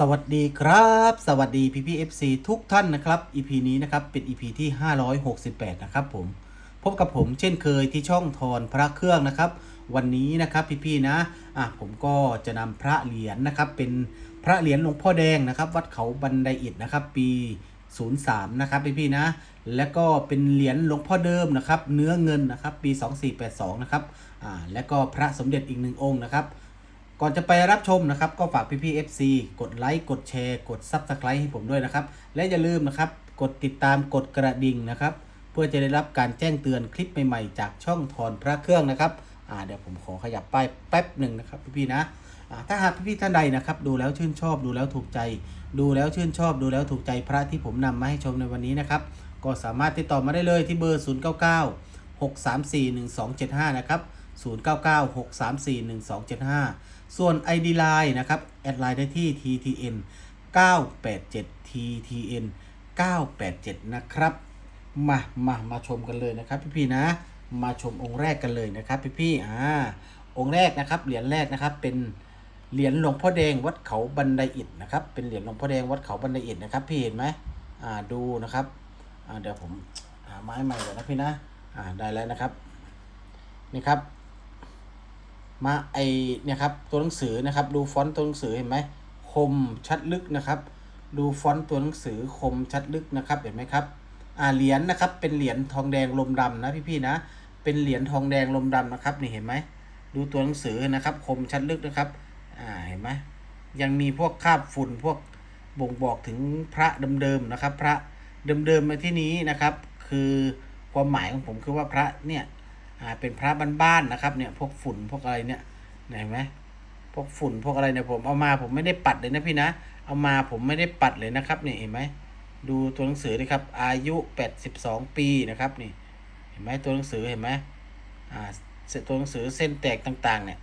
สวัสดีครับ สวัสดีพี่พี่เอฟซีทุกท่านนะครับ EP นี้นะครับเป็น EP ที่ 568 นะครับผม พบกับผมเช่นเคยที่ช่องทอนพระเครื่องนะครับ วันนี้นะครับพี่พี่นะอะผมก็จะนำพระเหรียญนะครับ เป็นพระเหรียญหลวงพ่อแดงนะครับ วัดเขาบันไดอิฐนะครับ ปี 03 นะครับพี่พี่นะ แล้วก็เป็นเหรียญหลวงพ่อเดิมนะครับ เนื้อเงินนะครับ ปี 2482 นะครับอ่าแล้วก็พระสมเด็จอีกหนึ่งองค์นะครับ ก่อนจะไปรับชมนะครับ ก็ฝากพี่ๆ FC กดไลค์กดแชร์ กด Subscribe ให้ผมด้วยนะครับ และอย่าลืมนะครับ กดติดตามกดกระดิ่งนะครับ เพื่อจะได้รับการแจ้งเตือนคลิปใหม่ๆ จากช่องทอนพระเครื่องนะครับอ่าเดี๋ยวผมขอขยับป้ายแป๊บหนึ่งนะครับพี่ๆนะอ่าถ้าหากพี่ๆท่านใดนะครับ ดูแล้วชื่นชอบดูแล้วถูกใจ ดูแล้วชื่นชอบดูแล้วถูกใจพระที่ผมนำมาให้ชมในวันนี้นะครับ ก็สามารถติดต่อมาได้เลยที่เบอร์ 099 634 1275 นะครับ 099 634 1275 ส่วน ID Line นะครับ แอดไลน์ได้ที่ TTN 987 TTN 987 นะครับ มามามาชมกันเลยนะครับพี่ๆนะ มาชมองค์แรกกันเลยนะครับพี่ๆอ่าองค์แรกนะครับเหรียญแรกนะครับเป็นเหรียญหลวงพ่อแดงวัดเขาบันไดอิฐนะครับ เป็นเหรียญหลวงพ่อแดงวัดเขาบันไดอิฐนะครับ พี่เห็นไหมอ่าดูนะครับอ่าเดี๋ยวผมหาไม้ใหม่เลยนะพี่นะอ่าได้แล้วนะครับนี่ครับ มาไอเนี่ยครับตัวหนังสือนะครับดูฟอนต์ตัวหนังสือเห็นไหมคมชัดลึกนะครับ ดูฟอนต์ตัวหนังสือคมชัดลึกนะครับเห็นไหมครับอ่าเหรียญนะครับเป็นเหรียญทองแดงลมดำนะพี่ๆนะ เป็นเหรียญทองแดงลมดำนะครับนี่เห็นไหมดูตัวหนังสือนะครับคมชัดลึกนะครับอ่าเห็นไหมยังมีพวกคราบฝุ่นพวกบ่งบอกถึงพระเดิมๆนะครับ พระเดิมๆมาที่นี้นะครับ คือความหมายของผมคือว่าพระเนี่ยาเป็นพระบ้านๆนะครับเนี่ยพวกฝุ่นพวกอะไรเนี่ยเห็นไหมพวกฝุ่นพวกอะไรเนี่ยผมเอามาผมไม่ได้ปัดเลยนะพี่นะ เอามาผมไม่ได้ปัดเลยนะครับเนี่ยเห็นไหมดูตัวหนังสือดิครับ อายุ82ปีนะครับนี่ เห็นไหมตัวหนังสือเห็นไหมอ่าตัวหนังสือเส้นแตกต่างๆ เนี่ย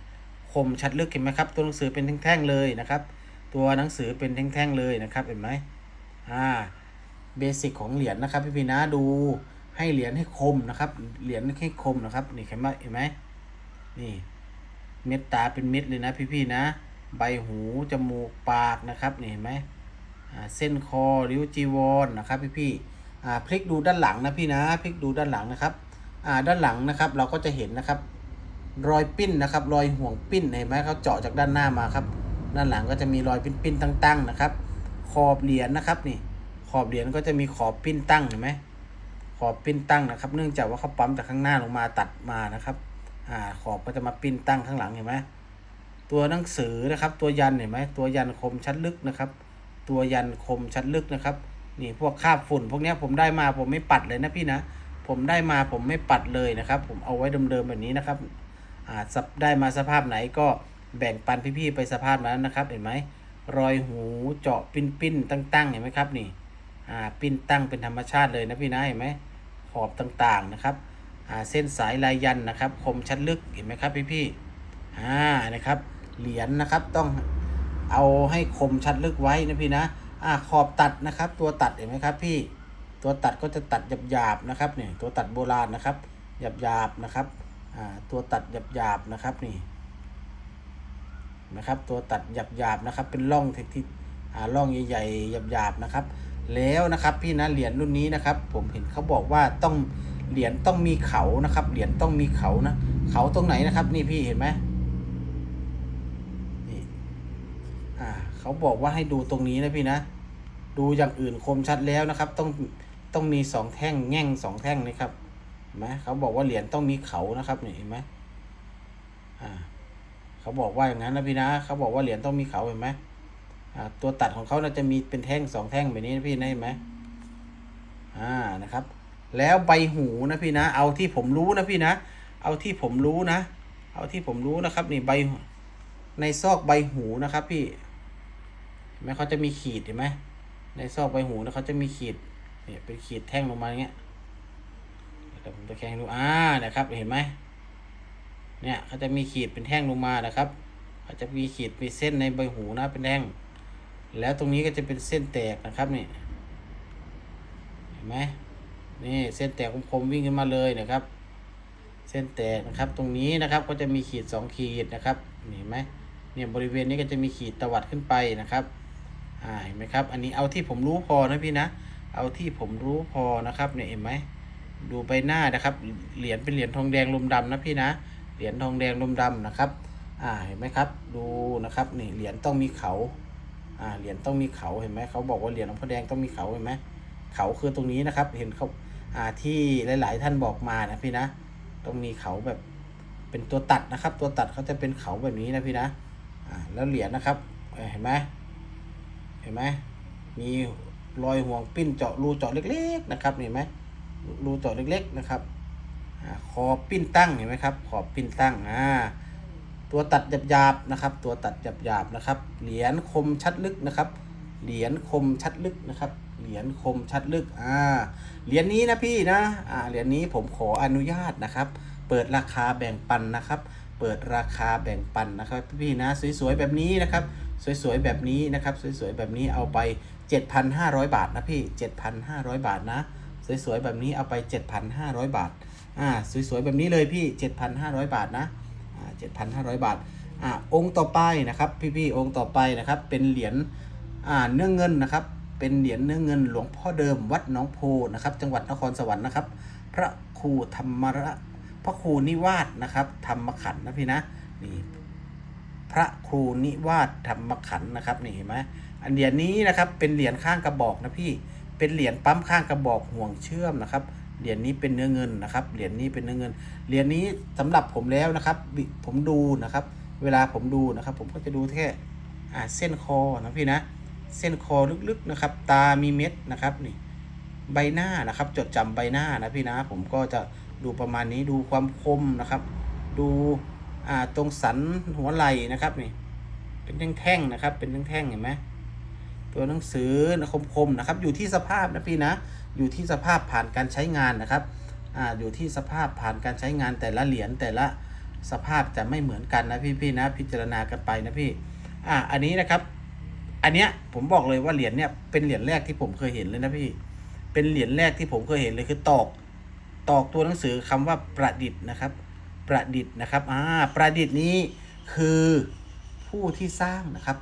คมชัดลึกเห็นไหมครับ ตัวหนังสือเป็นแท่งๆเลยนะครับ ตัวหนังสือเป็นแท่งๆเลยนะครับเห็นไหมอ่าเบสิกของเหรียญนะครับพี่พีนะดู ให้เหรียญให้คมนะครับ เหรียญให้คมนะครับ นี่เห็นไหมเห็นไหมนี่เม็ดตาเป็นเม็ดเลยนะพี่ๆนะ ใบหูจมูกปากนะครับนี่เห็นไหมอ่าเส้นคอริ้วจีวรนะครับพี่ๆอ่าพลิกดูด้านหลังนะพี่นะพลิกดูด้านหลังนะครับอ่าด้านหลังนะครับเราก็จะเห็นนะครับ รอยปิ้นนะครับ รอยห่วงปิ้นเห็นไหมเขาเจาะจากด้านหน้ามาครับ ด้านหลังก็จะมีรอยปิ้นปิ้นตั้งๆนะครับ ขอบเหรียญนะครับนี่ขอบเหรียญก็จะมีขอบปิ้นตั้งเห็นไหม อบปิ้นตั้งนะครับ เนื่องจากว่าเขาปั๊มจากข้างหน้าลงมาตัดมานะครับ อ่าขอบก็จะมาปิ้นตั้งข้างหลังเห็นไหมตัวหนังสือนะครับ ตัวยันเห็นไหมตัวยันคมชัดลึกนะครับ ตัวยันคมชัดลึกนะครับ นี่พวกคาบฝุ่น พวกนี้ผมได้มาผมไม่ปัดเลยนะพี่นะ ผมได้มาผมไม่ปัดเลยนะครับ ผมเอาไว้เดิมๆแบบนี้นะครับอ่าสับได้มาสภาพไหนก็แบ่งปันพี่ๆไปสภาพนั้นนะครับ เห็นไหมรอยหูเจาะปิ้นปิ้นๆตั้งๆเห็นไหมครับนี่อ่าปิ้นตั้งเป็นธรรมชาติเลยนะพี่นะเห็นไหม ขอบต่างๆนะครับเส้นสายลายยันนะครับ คมชัดลึกเห็นไหมครับพี่ๆอ่านะครับ เหรียญนะครับต้องเอาให้คมชัดลึกไว้นะพี่นะอ่าขอบตัดนะครับ ตัวตัดเห็นไหมครับพี่ตัวตัดก็จะตัดหยาบๆนะครับเนี่ยตัวตัดโบราณนะครับหยาบๆนะครับอ่าตัวตัดหยาบๆนะครับนี่นะครับ ตัวตัดหยาบๆนะครับ เป็นร่องที่ที่อ่าร่องใหญ่ๆหยาบๆนะครับ แล้วนะครับพี่นะเหรียญรุ่นนี้นะครับ ผมเห็นเขาบอกว่าต้องเหรียญต้องมีเขานะครับ เหรียญต้องมีเขานะ เขาตรงไหนนะครับ นี่พี่เห็นไหมนี่อ่าเขาบอกว่าให้ดูตรงนี้นะพี่นะ ดูอย่างอื่นคมชัดแล้วนะครับ ต้องต้องมีสองแท่งแง่งสองแท่งนะครับเห็นไหมเขาบอกว่าเหรียญต้องมีเขานะครับนี่เห็นไหมอ่าเขาบอกว่าอย่างนั้นนะพี่นะ เขาบอกว่าเหรียญต้องมีเขาเห็นไหม ตัวตัดของเขาน่าจะมีเป็นแท่งสองแท่งแบบนี้นะพี่นะเห็นไหมอ่านะครับ แล้วใบหูนะพี่นะ เอาที่ผมรู้นะพี่นะ เอาที่ผมรู้นะ เอาที่ผมรู้นะครับ นี่ใบในซอกใบหูนะครับพี่เห็นไหมเขาจะมีขีดเห็นไหมในซอกใบหูนะเขาจะมีขีดเนี่ยเป็นขีดแท่งลงมาอย่างเงี้ยเดี๋ยวผมจะแข่งดูอ่านะครับ เห็นไหมเนี่ยเขาจะมีขีดเป็นแท่งลงมานะครับเขาจะมีขีดมีเส้นในใบหูนะเป็นแท่ง แล้วตรงนี้ก็จะเป็นเส้นแตกนะครับนี่เห็นไหมนี่เส้นแตกคมๆวิ่งขึ้นมาเลยนะครับ เส้นแตกนะครับ ตรงนี้นะครับก็จะมีขีดสองขีดนะครับเห็นไหมเนี่ยบริเวณนี้ก็จะมีขีดตวัดขึ้นไปนะครับอ่าเห็นไหมครับ อันนี้เอาที่ผมรู้พอนะพี่นะ เอาที่ผมรู้พอนะครับเนี่ยเห็นไหมดูใบหน้านะครับ เหรียญเป็นเหรียญทองแดงลมดำนะพี่นะ เหรียญทองแดงลมดำนะครับ อ่าเห็นไหมครับ ดูนะครับนี่เหรียญต้องมีเขา อ่าเหรียญต้องมีเขาเห็นไหมเขาบอกว่าเหรียญหลวงพ่อแดงต้องมีเขาเห็นไหมเขาคือตรงนี้นะครับ เห็นเขาอ่าที่หลาย ๆ ท่านบอกมานะพี่นะต้องมีเขาแบบเป็นตัวตัดนะครับ ตัวตัดเขาจะเป็นเขาแบบนี้นะพี่นะอ่าแล้วเหรียญนะครับเห็นไหมเห็นไหมมีรอยห่วงปิ้นเจาะรูเจาะเล็ก ๆ นะครับเห็นไหมรูเจาะเล็ก ๆ นะครับอ่าคอปิ้นตั้งเห็นไหมครับ ขอบปิ้นตั้งอ่า ตัวตัดหยาบๆนะครับ ตัวตัดหยาบๆนะครับ เหรียญคมชัดลึกนะครับ เหรียญคมชัดลึกนะครับ เหรียญคมชัดลึก อ่า เหรียญนี้นะพี่นะ อ่า เหรียญนี้ผมขออนุญาตนะครับ เปิดราคาแบ่งปันนะครับ เปิดราคาแบ่งปันนะครับพี่นะ สวยๆแบบนี้นะครับ สวยๆแบบนี้นะครับ สวยๆแบบนี้เอาไป 7,500 บาทนะพี่ 7,500 บาทนะ สวยๆแบบนี้เอาไป 7,500 บาท อ่า สวยๆแบบนี้เลยพี่ 7,500 บาทนะ 7,500 บาทอ่าองค์ต่อไปนะครับ พี่ๆองค์ต่อไปนะครับ เป็นเหรียญอ่าเนื้อเงินนะครับ เป็นเหรียญเนื้อเงินหลวงพ่อเดิมวัดหน้องโพนะครับ จังหวัดนครสวรรค์นะครับ พระครูธรรมระพระครูนิวาสนะครับ ธรรมขันนะพี่นะนี่พระครูนิวาสธรรมขันนะครับนี่เห็นไหมอันเหรียญนี้นะครับเป็นเหรียญข้างกระบอกนะพี่เป็นเหรียญปั๊มข้างกระบอกห่วงเชื่อมนะครับ เหรียญนี้เป็นเนื้อเงินนะครับ เหรียญนี้เป็นเนื้อเงิน เหรียญนี้สำหรับผมแล้วนะครับ ผมดูนะครับ เวลาผมดูนะครับ ผมก็จะดูแค่อ่าเส้นคอนะพี่นะ เส้นคอลึกๆนะครับ ตามีเม็ดนะครับนี่ ใบหน้านะครับ จดจำใบหน้านะพี่นะ ผมก็จะดูประมาณนี้ดูความคมนะครับ ดูอ่าตรงสันหัวไหล่นะครับนี่ เป็นแท่งๆนะครับ เป็นแท่งๆเห็นไหมตัวหนังสือนะคมๆนะครับ อยู่ที่สภาพนะพี่นะ อยู่ที่สภาพผ่านการใช้งานนะครับอ่าอยู่ที่สภาพผ่านการใช้งานแต่ละเหรียญแต่ละสภาพจะไม่เหมือนกันนะพี่ๆนะพิจารณากันไปนะพี่อ่าอันนี้นะครับ อันเนี้ยผมบอกเลยว่าเหรียญเนี่ยเป็นเหรียญแรกที่ผมเคยเห็นเลยนะพี่ เป็นเหรียญแรกที่ผมเคยเห็นเลยคือตอก ตอกตัวหนังสือคำว่าประดิษฐ์นะครับ ประดิษฐ์นะครับอ่าประดิษฐ์นี้คือผู้ที่สร้างนะครับ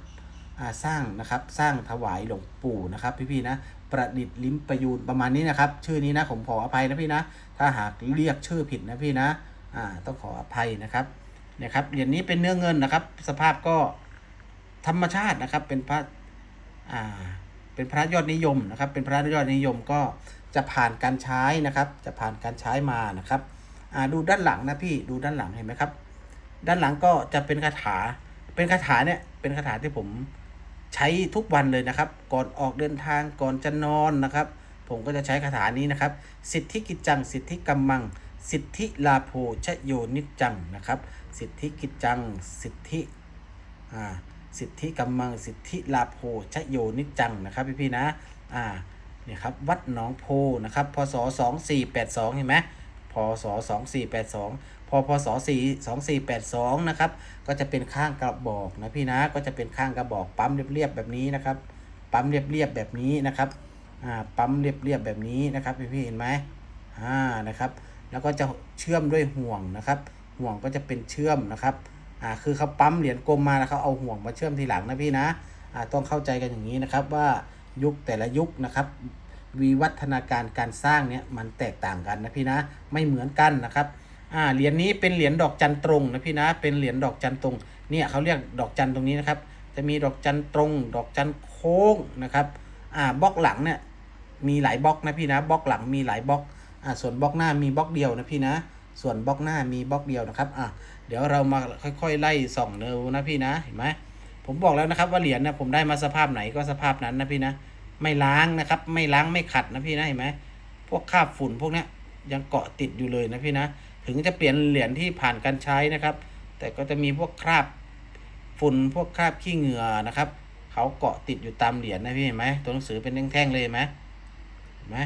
อ่าสร้างนะครับสร้างถวายหลวงปู่นะครับพี่ๆนะ ประดิษฐ์ลิ้มประยูนประมาณนี้นะครับ ชื่อนี้นะผมขออภัยนะพี่นะ ถ้าหากเรียกชื่อผิดนะพี่นะอ่าต้องขออภัยนะครับนี่ยครับเหรียญนี้เป็นเนื้อเงินนะครับ สภาพก็ธรรมชาตินะครับ เป็นพระอ่าเป็นพระยอดนิยมนะครับ เป็นพระยอดนิยมก็จะผ่านการใช้นะครับ จะผ่านการใช้มานะครับอ่าดูด้านหลังนะพี่ดูด้านหลังเห็นไหมครับ ด้านหลังก็จะเป็นคาถาเป็นคาถาเนี่ยเป็นคาถาที่ผม ใช้ทุกวันเลยนะครับ ก่อนออกเดินทางก่อนจะนอนนะครับ ผมก็จะใช้คาถานี้นะครับ สิทธิกิจจัง สิทธิกัมมัง สิทธิลาโภชโยนิจจังนะครับ สิทธิกิจจัง สิทธิอ่าสิทธิกัมมัง สิทธิลาโภชโยนิจังนะครับพี่พี่นะอ่าเนี่ยครับวัดหนองโพนะครับพศ 2482 เห็นไหมพศ 2482 พอพศสี่สองสี่แปดสองนะครับ ก็จะเป็นข้างกระบอกนะพี่นะ ก็จะเป็นข้างกระบอกปั๊มเรียบๆแบบนี้นะครับ ปั๊มเรียบๆแบบนี้นะครับ อ่า ปั๊มเรียบๆแบบนี้นะครับพี่พี่เห็นไหมอ่า นะครับ แล้วก็จะเชื่อมด้วยห่วงนะครับ ห่วงก็จะเป็นเชื่อมนะครับ อ่า คือเขาปั๊มเหรียญกลมมาแล้วเขาเอาห่วงมาเชื่อมทีหลังนะพี่นะ อ่า ต้องเข้าใจกันอย่างนี้นะครับว่ายุคแต่ละยุคนะครับวิวัฒนาการการสร้างเนี่ยมันแตกต่างกันนะพี่นะ ไม่เหมือนกันนะครับ อ่าเหรียญนี้เป็นเหรียญดอกจันตรงนะพี่นะ เป็นเหรียญดอกจันตรง เนี่ยเขาเรียกดอกจันตรงนี้นะครับ จะมีดอกจันตรง ดอกจันโค้งนะครับ อ่าบล็อกหลังเนี่ยมีหลายบล็อกนะพี่นะบล็อกหลังมีหลายบล็อกอ่าส่วนบล็อกหน้ามีบล็อกเดียวนะพี่นะ ส่วนบล็อกหน้ามีบล็อกเดียวนะครับอ่าเดี๋ยวเรามาค่อยๆไล่ส่องเนิวนะพี่นะเห็นไหมผมบอกแล้วนะครับว่าเหรียญเนี่ยผมได้มาสภาพไหนก็สภาพนั้นนะพี่นะ ไม่ล้างนะครับ ไม่ล้างไม่ขัดนะพี่นะเห็นไหมพวกคราบฝุ่นพวกเนี้ยยังเกาะติดอยู่เลยนะพี่นะ ถึงจะเปลี่ยนเหรียญที่ผ่านการใช้นะครับ แต่ก็จะมีพวกคราบฝุ่นพวกคราบขี้เหงื่อนะครับเขาเกาะติดอยู่ตามเหรียญนะพี่เห็นไหมตัวหนังสือเป็นแท่งๆเลยไหมเห็นไหม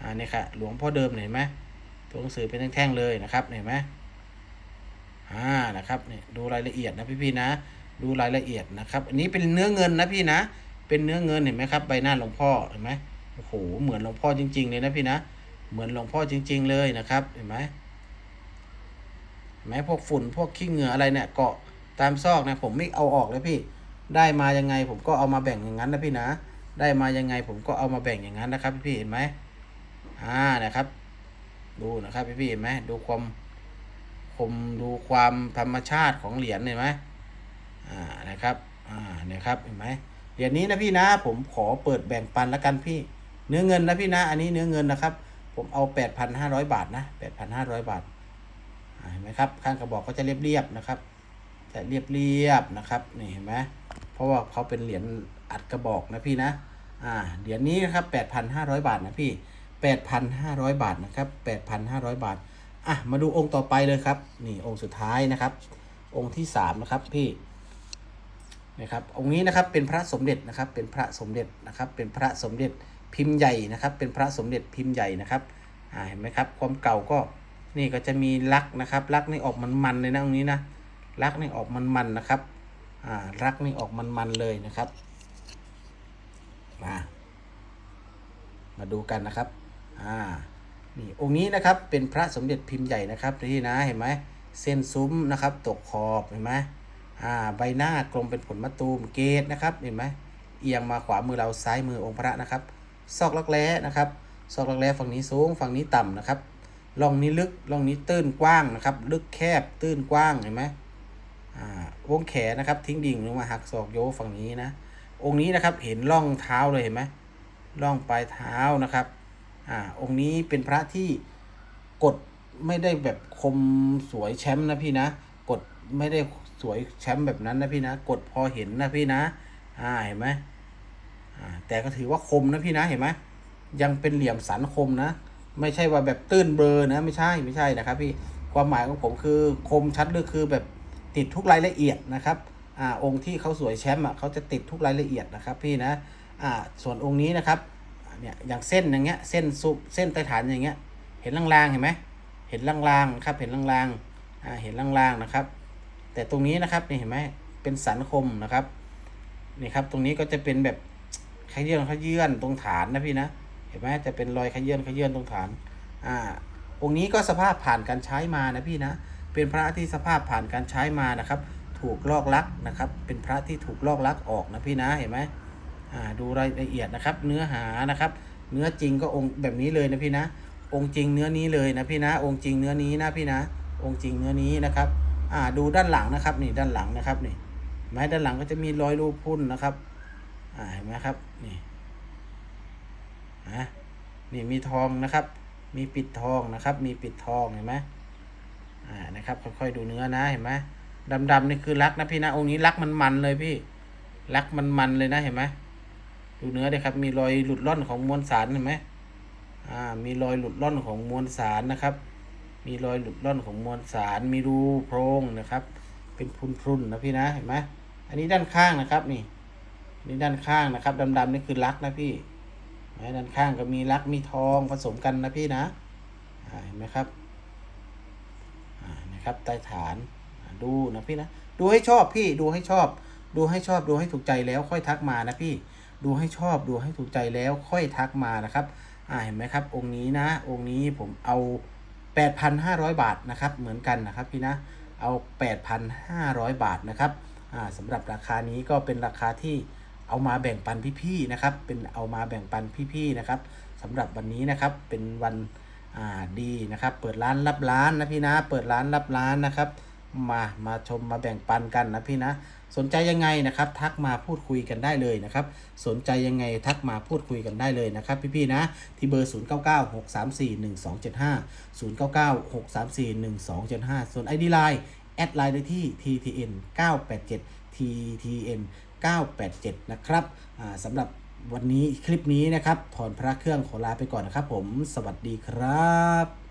อ่าเนี่ยค่ะหลวงพ่อเดิมเห็นไหมตัวหนังสือเป็นแท่งๆเลยนะครับเห็นไหมอ่านะครับเนี่ยดูรายละเอียดนะพี่ๆนะ ดูรายละเอียดนะครับ อันนี้เป็นเนื้อเงินนะพี่นะ เป็นเนื้อเงินเห็นไหมครับใบหน้าหลวงพ่อเห็นไหมโอ้โหเหมือนหลวงพ่อจริง ๆ เลยนะพี่นะ เหมือนหลวงพ่อจริง ๆ เลยนะครับ เห็นไหมเห็นไหมพวกฝุ่นพวกขี้เหงื่ออะไรเนี่ยเกาะตามซอกนะผมไม่เอาออกเลยพี่ ได้มายังไงผมก็เอามาแบ่งอย่างนั้นนะพี่นะ ได้มายังไงผมก็เอามาแบ่งอย่างนั้นนะครับ พี่เห็นไหมอ่านะครับ ดูนะครับพี่ๆเห็นไหมดูความคมดูความธรรมชาติของเหรียญเห็นไหมอ่านะครับอ่าเนี่ยครับเห็นไหมเหรียญนี้นะพี่นะ ผมขอเปิดแบ่งปันแล้วกันพี่ เนื้อเงินนะพี่นะ อันนี้เนื้อเงินนะครับ ผมเอา 8,500 บาทนะ 8,500 บาทอ่าเห็นไหมครับ ข้างกระบอกก็จะเรียบๆนะครับ จะเรียบๆนะครับ นี่เห็นไหมเพราะว่าเขาเป็นเหรียญอัดกระบอกนะพี่นะ อ่า เหรียญนี้นะครับ 8,500 บาทนะพี่ 8,500 บาทนะครับ 8,500 บาท อะ มาดูองค์ต่อไปเลยครับ นี่องค์สุดท้ายนะครับ องค์ที่สามนะครับพี่ นะครับองค์นี้นะครับเป็นพระสมเด็จนะครับเป็นพระสมเด็จนะครับเป็นพระสมเด็จพิมพ์ใหญ่นะครับ เป็นพระสมเด็จพิมพ์ใหญ่นะครับอ่าเห็นไหมครับความเก่าก็นี่ก็จะมีลักนะครับลักนี่ออกมันๆเลยนะตรงนี้นะลักนี่ออกมันๆนะครับอ่าลักนี่ออกมันๆเลยนะครับมามาดูกันนะครับอ่านี่องค์นี้นะครับเป็นพระสมเด็จพิมพ์ใหญ่นะครับนี่นะเห็นไหมเส้นซุ้มนะครับตกขอบเห็นไหม อ่าใบหน้ากลมเป็นผลมะตูมเกตนะครับเห็นไหมเอียงมาขวามือเราซ้ายมือองค์พระนะครับซอกลักแร้นะครับซอกลักแร้ฝั่งนี้สูงฝั่งนี้ต่ำนะครับร่องนี้ลึกร่องนี้ตื้นกว้างนะครับ ลึกแคบตื้นกว้างเห็นไหมอ่าวงแขนนะครับทิ้งดิ่งลงมาหักศอกโยฝั่งนี้นะ องค์นี้นะครับเห็นร่องเท้าเลยเห็นไหมร่องปลายเท้านะครับอ่าองค์นี้เป็นพระที่กดไม่ได้แบบคมสวยแชมป์นะพี่นะ กดไม่ได้ สวยแชมป์แบบนั้นนะพี่นะ กดพอเห็นนะพี่นะ อ่าเห็นไหมอ่าแต่ก็ถือว่าคมนะพี่นะเห็นไหมยังเป็นเหลี่ยมสันคมนะ ไม่ใช่ว่าแบบตื้นเบลอนะไม่ใช่ไม่ใช่นะครับพี่ความหมายของผมคือคมชัดเลยคือแบบติดทุกรายละเอียดนะครับอ่าองค์ที่เขาสวยแชมป์อะเขาจะติดทุกรายละเอียดนะครับพี่นะอ่าส่วนองค์นี้นะครับเนี่ยอย่างเส้นอย่างเงี้ยเส้นซุปเส้นใต้ฐานอย่างเงี้ย เห็นลางๆเห็นไหมเห็นลางๆครับเห็นลางๆอ่าเห็นลางๆนะครับ แต่ตรงนี้นะครับนี่เห็นไหมเป็นสันคมนะครับนี่ครับ ตรงนี้ก็จะเป็นแบบขยื่นขยื่นตรงฐานนะพี่นะเห็นไหมจะเป็นรอยขยื่นขยื่นตรงฐานอ่าองค์นี้ก็สภาพผ่านการใช้มานะพี่นะ เป็นพระที่สภาพผ่านการใช้มานะครับ ถูกลอกลักนะครับ เป็นพระที่ถูกลอกลักออกนะพี่นะเห็นไหมอ่าดูรายละเอียดนะครับ เนื้อหานะครับ เนื้อจริงก็องค์แบบนี้เลยนะพี่นะ องค์จริงเนื้อนี้เลยนะพี่นะ องค์จริงเนื้อนี้นะพี่นะ องค์จริงเนื้อนี้นะครับ อ่าดูด้านหลังนะครับ นี่ด้านหลังนะครับนี่ไม้ด้านหลังก็จะมีรอยรูพุ่นนะครับ อ่าเห็นไหมครับนี่อะนี่มีทองนะครับ มีปิดทองนะครับ มีปิดทองเห็นไหมอ่านะครับค่อยๆดูเนื้อนะเห็นไหมดำๆนี่คือรักนะพี่นะองค์นี้รักมันมันเลยพี่รักมันมันเลยนะเห็นไหมดูเนื้อเลยครับ มีรอยหลุดล่อนของมวลสารเห็นไหมอ่า มีรอยหลุดล่อนของมวลสารนะครับ มีรอยหลุดล่อนของมวลสารมีรูโพรงนะครับ เป็นพรุนๆนะพี่นะเห็นไหมอันนี้ด้านข้างนะครับนี่นี่ด้านข้างนะครับดำๆนี่คือลักนะพี่นไหมด้านข้างก็มีลักมีทองผสมกันนะพี่นะเห็นไหมครับนะครับใต้ฐานดูนะพี่นะดูให้ชอบพี่ดูให้ชอบ ดูให้ชอบดูให้ถูกใจแล้วค่อยทักมานะพี่ดูให้ชอบดูให้ถูกใจแล้วค่อยทักมานะครับอ่าเห็นไหมครับ องค์นี้นะ องค์นี้ผมเอา 8,500 บาทนะครับเหมือนกันนะครับพี่นะเอา 8,500 บาทนะครับอ่าสำหรับราคานี้ก็เป็นราคาที่เอามาแบ่งปันพี่ๆนะครับ เป็นเอามาแบ่งปันพี่ๆนะครับสำหรับวันนี้นะครับเป็นวันอ่าดีนะครับ เปิดร้านรับร้านนะพี่นะ เปิดร้านรับร้านนะครับ มามาชมมาแบ่งปันกันนะพี่นะ สนใจยังไงนะครับ ทักมาพูดคุยกันได้เลยนะครับ สนใจยังไงทักมาพูดคุยกันได้เลยนะครับพี่ๆนะ ที่เบอร์ 0996341275 0996341275 ส่วน ID Line แอดไลน์ได้ที่ TTN 987 TTN 987 นะครับสำหรับวันนี้คลิปนี้นะครับถอนพระเครื่องขอลาไปก่อนนะครับผม สวัสดีครับ